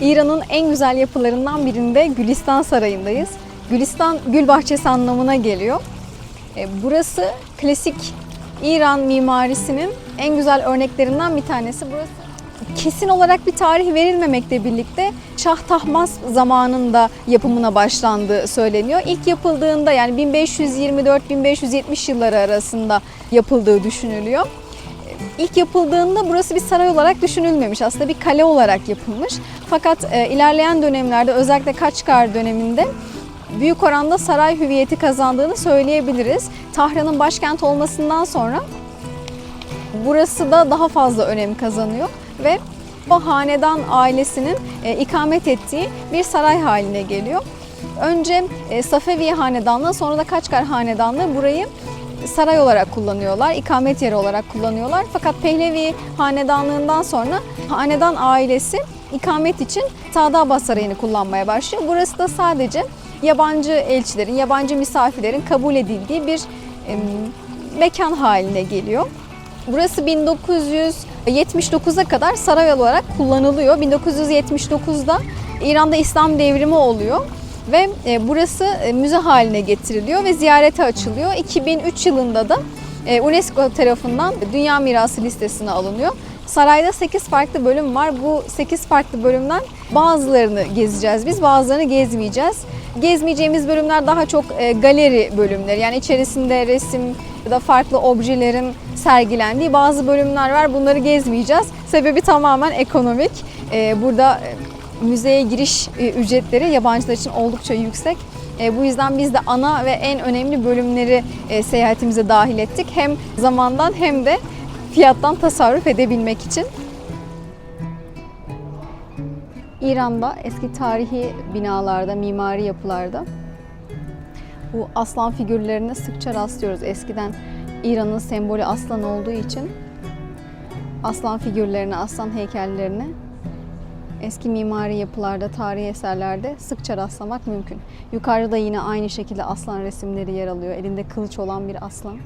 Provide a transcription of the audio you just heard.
İran'ın en güzel yapılarından birinde Gülistan Sarayı'ndayız. Gülistan gül bahçesi anlamına geliyor. E, Burası klasik İran mimarisinin en güzel örneklerinden bir tanesi. Burası kesin olarak bir tarih verilmemekle birlikte Şah Tahmas zamanında yapımına başlandığı söyleniyor. İlk yapıldığında yani 1524-1570 yılları arasında yapıldığı düşünülüyor. İlk yapıldığında burası bir saray olarak düşünülmemiş. Aslında bir kale olarak yapılmış. Fakat e, ilerleyen dönemlerde özellikle Kaçkar döneminde büyük oranda saray hüviyeti kazandığını söyleyebiliriz. Tahran'ın başkent olmasından sonra burası da daha fazla önem kazanıyor ve o hanedan ailesinin e, ikamet ettiği bir saray haline geliyor. Önce e, Safevi hanedanlığı sonra da Kaçkar hanedanlığı burayı saray olarak kullanıyorlar, ikamet yeri olarak kullanıyorlar. Fakat Pehlevi hanedanlığından sonra hanedan ailesi ikamet için Tadabas Sarayı'nı kullanmaya başlıyor. Burası da sadece yabancı elçilerin, yabancı misafirlerin kabul edildiği bir em, mekan haline geliyor. Burası 1979'a kadar saray olarak kullanılıyor. 1979'da İran'da İslam devrimi oluyor ve e, burası e, müze haline getiriliyor ve ziyarete açılıyor. 2003 yılında da e, UNESCO tarafından Dünya Mirası listesine alınıyor. Sarayda 8 farklı bölüm var. Bu 8 farklı bölümden bazılarını gezeceğiz biz, bazılarını gezmeyeceğiz. Gezmeyeceğimiz bölümler daha çok galeri bölümleri. Yani içerisinde resim ya da farklı objelerin sergilendiği bazı bölümler var. Bunları gezmeyeceğiz. Sebebi tamamen ekonomik. Burada müzeye giriş e, ücretleri yabancılar için oldukça yüksek. E, Bu yüzden biz de ana ve en önemli bölümleri e, seyahatimize dahil ettik. Hem zamandan hem de fiyattan tasarruf edebilmek için. İran'da eski tarihi binalarda, mimari yapılarda bu aslan figürlerine sıkça rastlıyoruz. Eskiden İran'ın sembolü aslan olduğu için aslan figürlerine, aslan heykellerine eski mimari yapılarda, tarihi eserlerde sıkça rastlamak mümkün. Yukarıda yine aynı şekilde aslan resimleri yer alıyor. Elinde kılıç olan bir aslan.